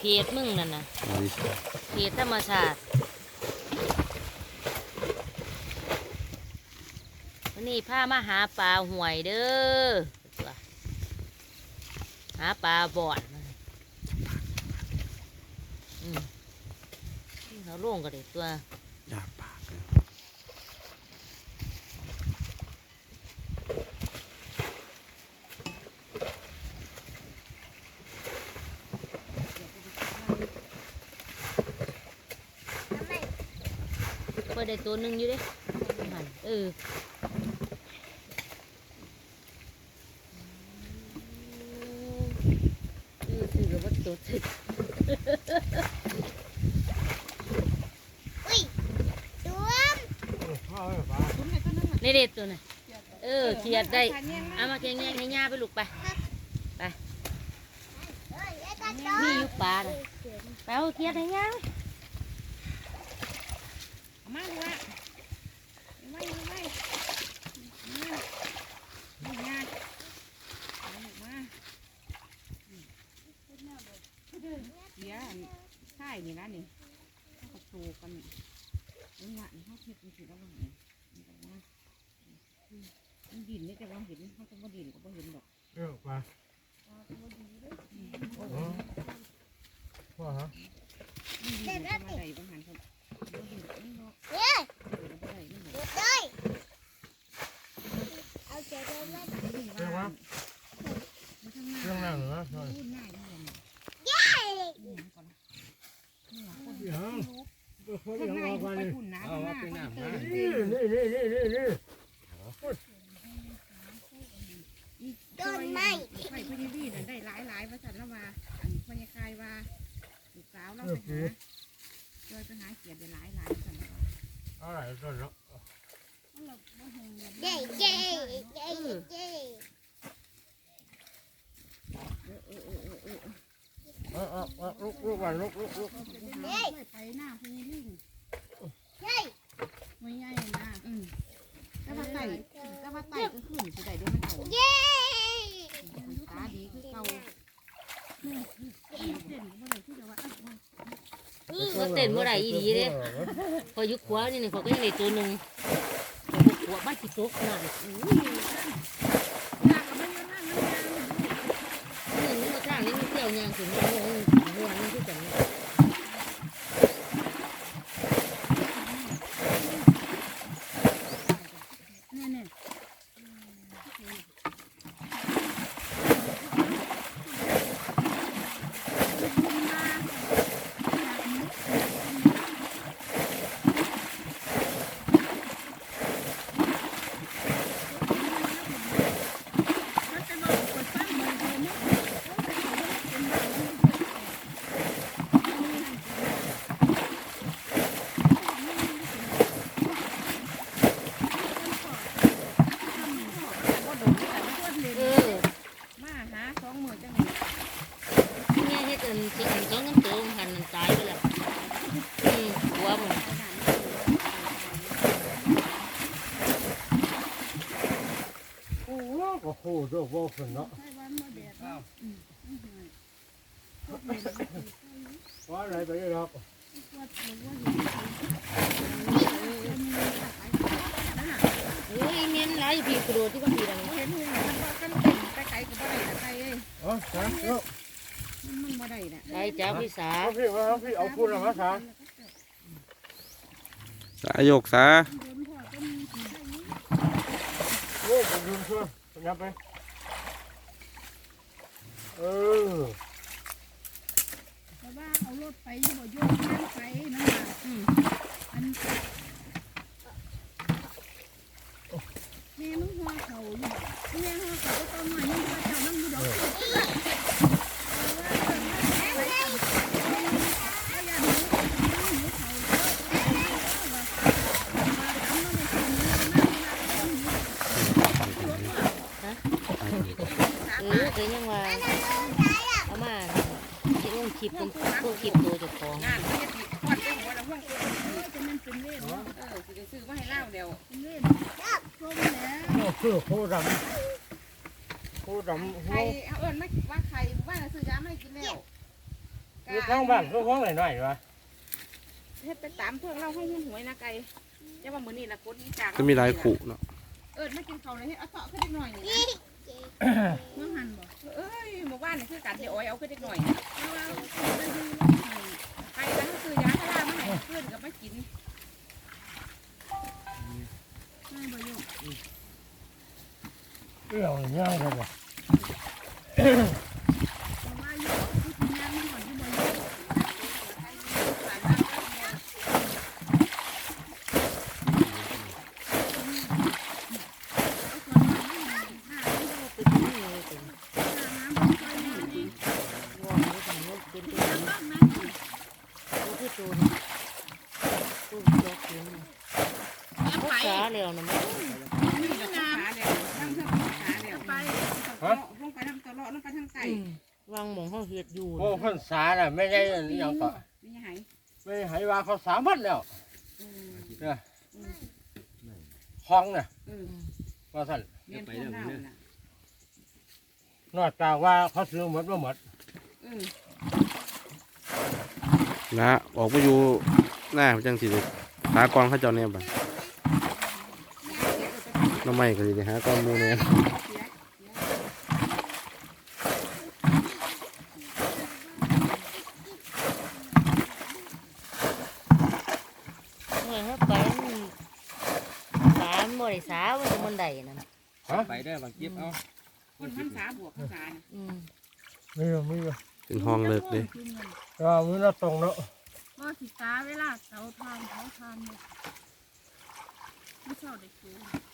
เขตมึงนั่นนะเอาดิเขตธรรมชาติวันนี้พามาหาปลาห่วยเด้อหาปลาบอดอืมเขาลงกันเลยตัวยาปากเลย เปิด ได้ตัวหนึ่งอยู่เด้หันเอออือถือกับว่าตัวถึกอุ้ยดวงนี่เด็ดตัวน่ะเออเขียดได้ เอามาแกงแยงให้ย่าไปลูกไปเอ้ยไอ้กระโดมีดอยู่ปลาน่ะไปเอาเขียดให้ย่า มาดูว่าไม่ไม่มาไม่ยากมาเดี๋ยวใช่นี่นะนี่เขาโชว์กันนี่งานเขาเฮ็ดมันสิแล้วว่านี่มันดินนี่แต่ว่าเห็นเขาจะมาดินก็บ่เห็นดอก เออไปว่าฮะ มันดินมาได้บางหันเขาบ่เห็นนี่ดอก เฮ้ย บ่ได้นี่ด ห อก ยุดเลยเอาเจ้าเดินมา นี่ว่ามาทางหน้า เครื่องนั่งเหรอใช่ พูดง่ายนี่แหละ เย้ นี่ก่อนนี่คน ยังก็เข้างในออกไปมาเลยหุ่นนะข้างหน้าเขาจะเจอนี่นี่นี่นี่นี่นี่โดนไหมไฟพญาบีนั่นได้หลายหลายๆว่าสันละว่าอันพญาคายว่าลูกสาวเราไปหาโดยไปหาเกียรติได้หลายหลายๆสันละว่าอะไรก็แล้วเย้เย้เย้เย้ เออเออเออลุกลุกไปลุกลุกลุกไปหน้าพญาลิงเย้ไม่ใหญ่นะอืมแต่ว่าไต่แต่ว่าไต่ก็ขึ้นสิได้เดี๋ยวมันเอาเย้ตาดีคือเก่าเส้นก็บ่ได้คือจะว่าอือเขาเต้นเมื่อไรอีดีเด้พออยุคขวานี่นี่เขาก็ยังได้ตัวหนึ่งขวาบ้านที่ตกนั่นอื้อ อยากกับมันอยู่นั่นนั่น นี่นี่มาข้างนี่มันเที่ยวยางถึงมันงงหัวนี่คือกันเนี่ย เนี่ยเนี่ย เออ มาหาสองหมื่นจังไง ที่แม่เฮ็ดอันสิอันสองกันโตมันหันมันตายไปแล้วอืมหัวมัน โอ้โหก็โค ตรว่าฝนเนาะว่าอะไรไปเลยครับเฮ้ยเน้นหลายอยู่พี่กระโดดที่ว่าพี่ดังเห็นหูมันว่ากันเป็นไปไกลก็บ่ได้นะใครเอ้ยเออสามเนาะมันมันบ่ได้น่ะได้จ้าพี่สาเอาพี่มาเอาพี่เอาพูดมาสามสายยกสาโอ้ผมยืนเชื่อยับไป เออแต่ว่าเอารถไปอยู่บ่โยกนั่งไปนั่นน่ะอืมอันแม่มึงหัวเขาอยู่แม่หัวเขาก็ต้องมานี่ดอกเออเคยยังว่าเอามา สิลงคลิปเป็นพวกคลิปตัวเจ้าของงานเฮ็ดอีกพอดไปหัวละห่วงจะมันเป็นเล่มเออสิได้ซื้อมาให้เล่าเดี๋ยวเป็นเล่มพวกแล้วโอ้คือโคดำโคดำใครเอาเอิญไม่ว่าใครว่าซื้อยาไม่กินแล้วกอยู่ข้างบ้านก็ห้องหน่อยๆวะเฮ็ดไปตามเพื่อนเราห้องหุ้นหวยนะไก่แต่ว่ามื้อนี้ละกดนี้จากก็มีหลายขู่เนาะเอิ้นมากินข้าวเลยเฮ็ดเอาเถาะขึ้นเล็กหน่อยนี่นะเมื่อหันบอกเอ้ยหมู่บ้านนี่คือกันเดี๋ยวอ้อยเอาขึ้นเล็กหน่อยเอาเอาไปแล้วก็คือยาพารามาให้เพื่อนกับมากินไม่บ่อยู่เรื่องย่ายเลยบ่ แต่ว่าอยู่ที่ทำงานมันก่อนที่บ่อยู่เอาคนมาให้หน่อยค่ะ ไปกินนี่เลยเป็น น้ำบ่ค่อยมานี่ วอนไม่ต้องนกเป็นตัวนี้ บ้างนะ ตัวที่ตัวนี้ตัวเจ้ากินน่ะ เอา เขา ไป สา แล้วนะมันนี่ละขาเดียวทั้งเท่าขาเดียวไปลงไปทางตะเลาะลงไปทางไก่วางหมองเขาเฮ็ดอยู่โอ้พรรษาน่ะไม่ได้อหยังก็นี่ยังไม่ให้ว่าเขาสามพันแล้วเนี่ยห้องน่ะว่าสั่นเมียนพวกเราน่ะนอกจากว่าเขาซื้อหมดบ่หมดอืมนะออกไปอยู่หน้าจังสิเลยหากองเขาเจ้าเนี่ยบัด น้ำไม่ก็สิได้หากองหมูเนี่ยเมื่อเขาไปมันสามบ่ได้สาวันนี้มันได้นั่นฮะไปได้บางคลิปเอาคนพันษาบวกพันษาน่ะอืมมีอยู่มีอยู่เป็นห้องเลิกเลยก็มีหน้าตรงเนาะว่าสิตาเวลาเตาทานเขาทานเนี่ยไม่ชอบเด็กกูไม่นอน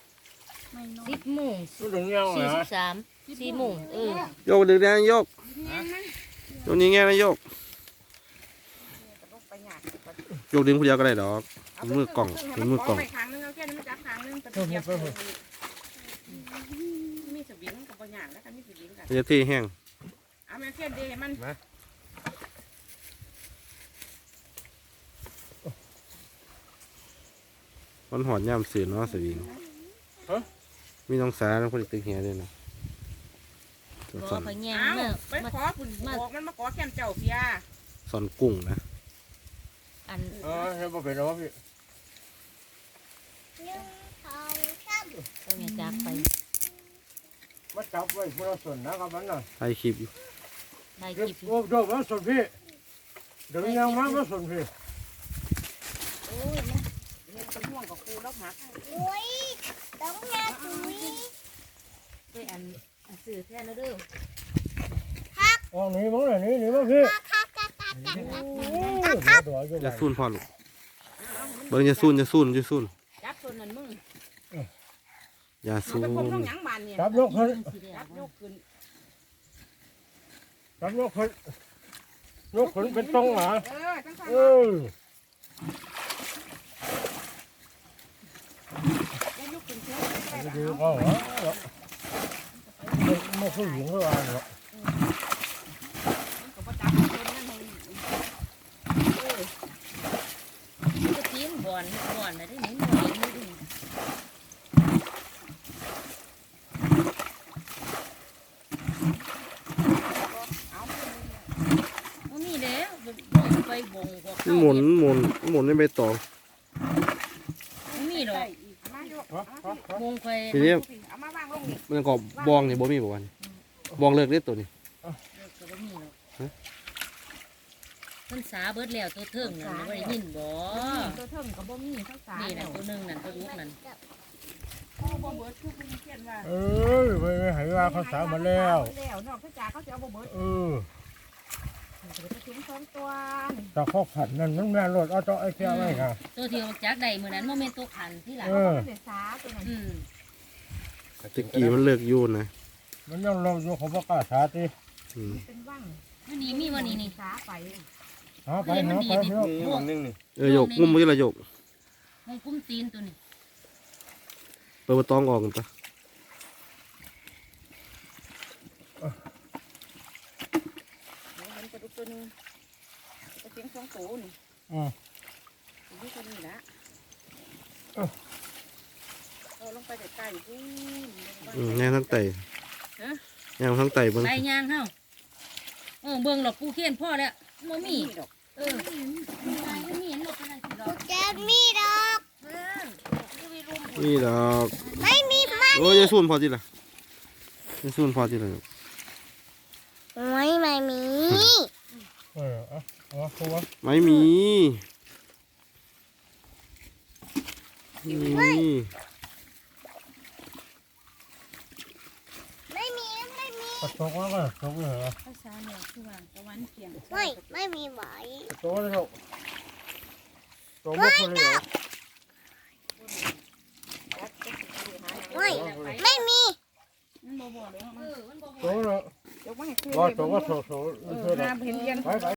สิบโมงรู้ถึงยังสี่นะสิบสามสี่โมงเออโยกดึงแดงโยกโยกนี้แง่นะโยกต้องไปหยาดโยกดึงผู้เดียวก็ได้ดอกเป็นมือกล่องเป็นมือกล่องไปครั้งนึงเอาแค่นั้นมันจับครั้งนึงไปเทียบมีสวิงกับปัญญาแล้วกันมีสวิงกันมันจะเที่แห้งเอาแม่เทียนเดมันมันหอดย่ำเสือเนาะสวิง มีน้องสาน้องคนอีกตึกเฮียด้วยนะตัวรอสอนไปแย่งเอามาไปมาขอคุณบอกมันมาขอแก้มเจ้าเพียสอนกุ้งนะอันเออเห็นบ่เป็นหรอพี่ก็แม่จากไปมาจับไว้พวกเราส่วนนะครับมันน่ะถ่ายคลิปอยู่ถ่ายคเดี๋ยวลิปอยู่โอ้โดดมาส่วนพี่เดี๋ยวยังมามาส่วนพี่โอ้ยมันเห็นเป็นห่วงกับกูแล้วหักอุ้ย ต้องแง่ตุ้ยไปอันอันสื่อแท้นะเด้ออ๋อหนีมั้งเลยหนีหนีมั้งพี่คักคักคักคักโอ้ยเดี๋ยวเดี๋ยวอยู่จะไหนสู้พ่อลูกเบิ้งจะสู้จะสู้จะสู้จับตัวนั้นมึงอย่ามันสู้จะพบน้องหยังบานเนี่ยจับยกขึ้นสิได้จัเอาบยกขึ้นจับยกขึ้นยกขึ้นเป็นตรงเหรอเออ ทั้งสองเออยกขึ้นเชื่อไปดูเขาเหรอไม่ไม่ค่อยหญิงก็อ่านหรอกบอนนั่นให้ก็ทีมบอลบอลนะได้หนิหน่อยมือดึงเอาบ่มีแล้วบ่งไปบ่งก็เข้าหมุนหมุนหมุนในใบตองบ่มีดอกเอ มายกฮะฮะฮะบ่งไปทีนี้เอามาวางลงนี่มันก็บองนี่บ่มีบ่วันบองเลิกเด้ตัวนี้ก็บ่มีดอกมันสาเบิดแล้วตัวเทิงนั่นบ่ได้ยินบ่ตัวเทิงก็บ่มีทั้งสานี่แล้น่ะวตัวหนึงนั่นตัวลูกนั่นโอ้บ่เบิดคือเพิ่นเขียนว่าเออไม่ไม่หายว่าเขาสาวมาแล้วแล้วนอกจากเขาจะเอาบ่เบิดเออมันจะไป ถึงสองตัวนี่แต่เขาผัดนั่นมันแม่รถเอาต่อไอ้เจ้าไว้ค่ะ ตัวที่ออกจากได้มื้อนั้นบ่แม่นตัวขันที่หลังเออ เดี๋ยวสาตัวนั้นอืมตะกี้มันเลิกอยู่นะมันยังลงอยู่เขาบอกกล้าสาติอืมเป็นว่างมันนี่มีวันนี้นี่ สาไปหาไปหาไปเพื่อนี่วันนึงนี่เออโยกงุ้มมือละโยกมันกุ้มตีนตัวนี้เปิดใบตองออกกันปะ เดี๋ ยวเห็นกระดูกตัวหนึงกระเทียมสองตัวนี่อืมอยู่ตัวนี้ละเอาลงไปใกล้ๆพุ่นอืมย่างทั้งไตฮะย่างทั้งไตเบิ้งไปย่างเฮาเออเบิ่งหรอกปูเขียนพ่อแล้วโมมี่เออมีอะไรไม่มีหลบไปไหนสิหรอกแกมีดอก นี่ดอกไม่มีมาโอ้ยยายสูนพอจิละยายสูนพอจิละไม่ไม่มีเออ เอาเอาตัวไม่มีนี่ไม่มีไม่มีกระตกแล้วก็ตกเลยเหรอภาษาเนี่ยคือว่าตะวันเพียงไม่ไม่มีไหวกระตกเลยเหรอตกไม่คนเลยเหรอไม่ไม่มีมันบ่บ่เลยตกเลยยกมาให้คืนว่าตกก็ตกตกเอเท่าอไหร่น้ำเห็นเย็นไปไป